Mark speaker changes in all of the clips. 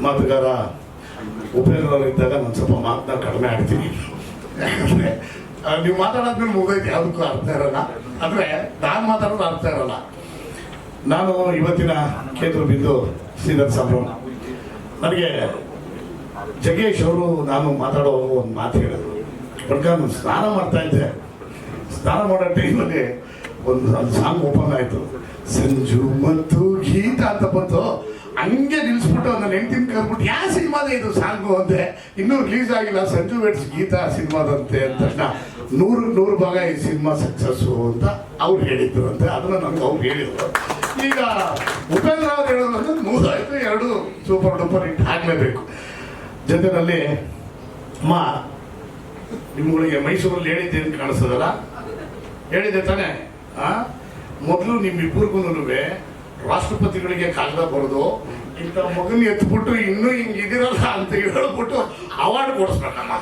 Speaker 1: ಮಾತುಗಾರ ಉಪಯೋಗವಾಗಿದ್ದಾಗ ನಾನು ಸ್ವಲ್ಪ ಮಾತನ್ನ ಕಡಿಮೆ ಆಡ್ತೀನಿ. ಯಾಕಂದರೆ ನೀವು ಮಾತಾಡೋದ್ಮೇಲೆ ಮುಗಿದೈತೆ ಯಾವುದಕ್ಕೂ ಅರ್ಥ ಇರಲ್ಲ. ಅಂದ್ರೆ, ನಾನು ಮಾತಾಡೋದು ಅರ್ಥ ಇರಲ್ಲ. ನಾನು ಇವತ್ತಿನ ಕೇಂದ್ರ ಬಿಂದು ಶ್ರೀಧರ್ ಸಂಭ್ರಮ ನನಗೆ ಜಗೇಶ್ ಅವರು, ನಾನು ಮಾತಾಡೋ ಒಂದು ಮಾತು ಹೇಳಿದ್ರು. ಬಡ್ಕ ನಾನು ಸ್ನಾನ ಮಾಡ್ತಾ ಇದ್ದೆ. ಸ್ನಾನ ಮಾಡೋ ಟೈಮಲ್ಲಿ ಒಂದು ಸಾಂಗ್ ಓಪನ್ ಆಯಿತು. ಸಂಜು ಮತ್ತು ಗೀತ ಅಂತ ಬಂತು. ಹಂಗೆ ನಿಲ್ಸ್ಬಿಟ್ಟು ನನ್ನ ಹೆಂಡತಿನ ಕರ್ಬಿಟ್ಟು ಯಾವ ಸಿನಿಮಾದ ಇದು ಸಾಂಗು ಅಂದೆ. ಇನ್ನೂ ರಿಲೀಸ್ ಆಗಿಲ್ಲ. ಸಂಜು ವೆಟ್ಸ್ ಗೀತಾ ಸಿನಿಮಾದಂತೆ ಅಂತ ತಕ್ಷಣ ನೂರು ನೂರು ಭಾಗ ಈ ಸಿನಿಮಾ ಸಕ್ಸಸ್ಸು ಅಂತ ಅವ್ರು ಹೇಳಿದ್ರು ಅಂತೆ. ಅದನ್ನ ನನಗೆ ಅವ್ರು ಹೇಳಿದ್ರು. ಈಗ ಉಪೇಂದ್ರ ಅವ್ರು ಹೇಳೋದು ಮೂದಾಯ್ತು ಎರಡು ಸೂಪರ್ ಡೂಪರ್ ಹಿಟ್ ಆಗಲೇಬೇಕು. ಜೊತೆನಲ್ಲಿ, ಅಮ್ಮ, ನಿಮ್ಗಳಿಗೆ ಮೈಸೂರಲ್ಲಿ ಹೇಳಿದ್ದೇನು ಕಾಣಿಸ್ತದಲ್ಲ? ಹೇಳಿದೆ ತಾನೇ? ಮೊದಲು ನಿಮ್ಮಿಬ್ಬರಿಗೂ ರಾಷ್ಟ್ರಪತಿಗಳಿಗೆ ಕಾಗದ ಬರೆದು, ಇಂಥ ಮಗನ ಎತ್ಬಿಟ್ಟು ಇನ್ನೂ ಹಿಂಗಿದಿರಲ್ಲ ಅಂತ ಹೇಳ್ಬಿಟ್ಟು ಅವಾರ್ಡ್ ಕೊಡಿಸ್ಬೇಕಮ್ಮ.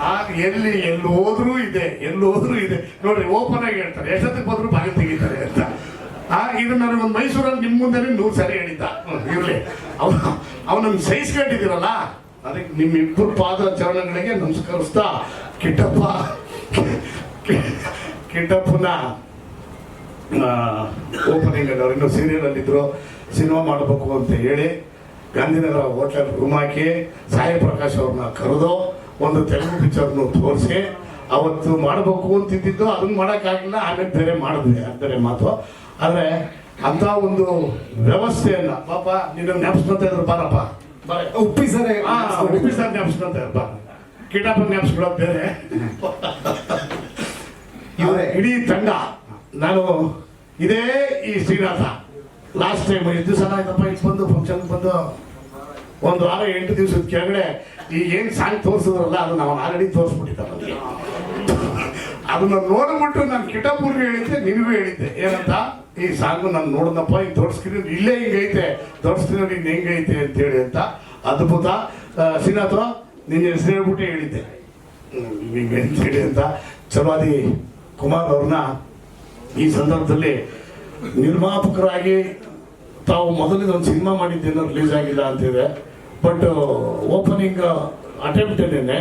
Speaker 1: ಆಗ ಎಲ್ಲಿ ಎಲ್ಲಿ ಹೋದ್ರೂ ಇದೆ ಎಲ್ಲಿ ಹೋದ್ರೂ ಇದೆ. ನೋಡ್ರಿ, ಓಪನ್ ಆಗಿ ಹೇಳ್ತಾರೆ, ಎಷ್ಟೊತ್ತಿಗೆ ಬಂದ್ರು ಬಾಗಿಲು ತೆಗಿತಾರೆ ಅಂತ. ಆ, ಇದು ಒಂದು ಮೈಸೂರಲ್ಲಿ ನಿಮ್ಮ ಮುಂದೆ ನೂರು ಸರಿ ಹೇಳಿದ್ದ. ಇರಲಿ. ಇರ್ಲಿ ಅವನು ಅವನನ್ನು ಸಹಿಸ್ಕೊಂಡಿದ್ದೀರಲ್ಲ? ಅದಕ್ಕೆ ನಿಮ್ಮಿಬ್ಬರು ಪಾದ ಚರಣಗಳಿಗೆ ನಮಸ್ಕರಿಸ್ತಾ, ಕಿಟ್ಟಪ್ಪ, ಕಿಟ್ಟಪ್ಪನ ಓಪನಿಂಗ್ ಅಲ್ಲಿ ಅವ್ರು ಇನ್ನೂ ಸೀರಿಯಲ್ ಅಲ್ಲಿ ಇದ್ರು ಸಿನಿಮಾ ಮಾಡಬೇಕು ಅಂತ ಹೇಳಿ ಗಾಂಧಿನಗರ ಹೋಟೆಲ್ ರೂಮ್ ಹಾಕಿ ಸಾಯಿ ಪ್ರಕಾಶ್ ಅವ್ರನ್ನ ಕರೆದು ಒಂದು ತೆಲುಗು ಪಿಕ್ಚರ್ನು ತೋರಿಸಿ ಅವತ್ತು ಮಾಡಬೇಕು ಅಂತಿದ್ದು ಅದನ್ನ ಮಾಡೋಕ್ಕಾಗಲಿಲ್ಲ ಆಮೇಲೆ ಬೇರೆ ಮಾಡಿದ್ವಿ ಅಂದರೆ ಬೇರೆ ಮಾತು. ಆದರೆ ಅಂತ ಒಂದು ವ್ಯವಸ್ಥೆಯನ್ನ ಪಾಪ ನೀನು ಜ್ಞಾಪಿಸ್ಕೊಂತ ಇದ್ರು ಬಾರಪ್ಪ. ಬಾರ
Speaker 2: ಉಪ್ಪಿ ಸರ್
Speaker 1: ಆ, ಉಪ್ಪಿ ಸರ್ ಇರಪ್ಪ ಬಾ. ಕಿಟಪ್ಪ ಜ್ಞಾಪಿಸ್ಕೊಳ್ಳೋದು ಬೇರೆ.
Speaker 2: ಇವರೇ.
Speaker 1: ಇಡೀ ತಂಡ ನಾನು ಇದೇ ಈ ಶ್ರೀನಾಥ. ಲಾಸ್ಟ್ ಟೈಮ್ ಎಷ್ಟು ದಿವಸ ಆಯ್ತಪ್ಪ ಇಲ್ಲಿ ಬಂದು ಫಂಕ್ಷನ್ ಬಂದು ಒಂದು ವಾರ ಎಂಟು ದಿವಸದ ಕೆಳಗಡೆ ಈ ಏನ್ ಸಾಂಗ್ ತೋರಿಸಿದ್ರಲ್ಲ, ಅದು ನಾವು ಆಲ್ರೆಡಿ ತೋರಿಸ್ಬಿಟ್ಟಿದ್ದ ನನಗೆ ಅದನ್ನ ನೋಡ್ಬಿಟ್ಟು ನಾನು ಕಿಟಪುರ್ಗೆ ಹೇಳಿದ್ದೆ, ನಿನಗೂ ಹೇಳಿದ್ದೆ. ಏನಂತ? ಈ ಸಾಂಗ್ ನಾನು ನೋಡಿದ್ನಪ್ಪ ಹಿಂಗೆ ತೋರಿಸ್ತೀನಿ, ಇಲ್ಲೇ ಹಿಂಗೈತೆ ತೋರಿಸ್ತೀನಿ ಹಿಂಗ್ ಹೆಂಗೈತೆ ಅಂತ ಹೇಳಿ ಅಂತ. ಅದ್ಭುತ. ಶ್ರೀನಾಥ, ನಿನ್ನ ಹೆಸರು ಹೇಳ್ಬಿಟ್ಟೆ ಹೇಳಿದ್ದೆ. ಹಿಂಗೆ ಅಂತ ಹೇಳಿ ಅಂತ. ಚಲವಾದಿ ಕುಮಾರ್ ಅವ್ರನ್ನ ಈ ಸಂದರ್ಭದಲ್ಲಿ ನಿರ್ಮಾಪಕರಾಗಿ ತಾವು ಮೊದಲಿಗೆ ಒಂದು ಸಿನಿಮಾ ಮಾಡಿದ್ದೇನೋ ರಿಲೀಸ್ ಆಗಿಲ್ಲ ಅಂತಿದೆ. ಬಟ್ ಓಪನಿಂಗ್ ಅಟೆಂಪ್ಟೇನೆ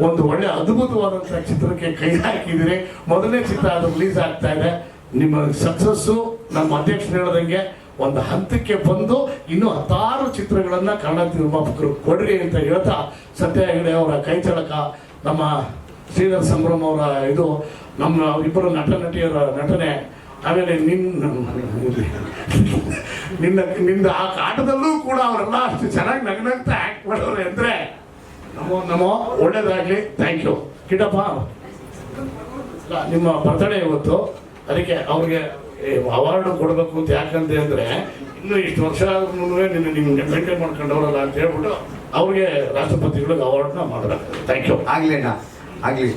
Speaker 1: ಒಂದು ಒಳ್ಳೆ ಅದ್ಭುತವಾದಂತಹ ಚಿತ್ರಕ್ಕೆ ಕೈ ಹಾಕಿದಿರಿ ಮೊದಲನೇ ಚಿತ್ರ ಅದು ರಿಲೀಸ್ ಆಗ್ತಾ ಇದೆ. ನಿಮ್ಮ ಸಕ್ಸಸ್ಸು ನಮ್ಮ ಅಧ್ಯಕ್ಷರು ಹೇಳ್ದಂಗೆ ಒಂದು ಹಂತಕ್ಕೆ ಬಂದು ಇನ್ನೂ ಹತ್ತಾರು ಚಿತ್ರಗಳನ್ನ ಕನ್ನಡ ನಿರ್ಮಾಪಕರು ಕೊಡ್ರಿ ಅಂತ ಹೇಳ್ತಾ ಸತ್ಯ ಹೆಗಡೆ ಅವರ ಕೈಚಳಕ ನಮ್ಮ ಶ್ರೀಧರ್ ಸಂಭ್ರಮ ಅವರ ಇದು ನಮ್ಮ ಇಬ್ಬರು ನಟ ನಟಿಯರ ನಟನೆ, ಆಮೇಲೆ ನಿನ್ನ ನಿನ್ನ ನಿಂದ ಆ ಕಾಟದಲ್ಲೂ ಕೂಡ ಅವರೆಲ್ಲ ಅಷ್ಟು ಚೆನ್ನಾಗಿ ನಗ್ನಗ್ತಾ ಆಕ್ಟ್ ಮಾಡೋರು ಅಂದ್ರೆ ನಮೋ ನಮೋ, ಒಳ್ಳೇದಾಗ್ಲಿ. ಥ್ಯಾಂಕ್ ಯು ಕಿಡಪ್ಪ ನಿಮ್ಮ ಬರ್ತಡೇ ಇವತ್ತು. ಅದಕ್ಕೆ ಅವ್ರಿಗೆ ಅವಾರ್ಡ್ ಕೊಡಬೇಕು ಅಂತ ಯಾಕಂತ ಅಂದರೆ ಇನ್ನು ಇಷ್ಟು ವರ್ಷ ನಿನ್ನ ನಿಮ್ಗೆ ಮೇಂಟೈನ್ ಮಾಡ್ಕೊಂಡವ್ರಲ್ಲ ಅಂತ ಹೇಳ್ಬಿಟ್ಟು ಅವ್ರಿಗೆ ರಾಷ್ಟ್ರಪತಿಗಳಿಗೆ ಅವಾರ್ಡ್ನ ಮಾಡಬೇಕು. ಥ್ಯಾಂಕ್ ಯು
Speaker 2: ಆಗ್ಲಿ ಅಣ್ಣ. ಆಗ್ಲಿ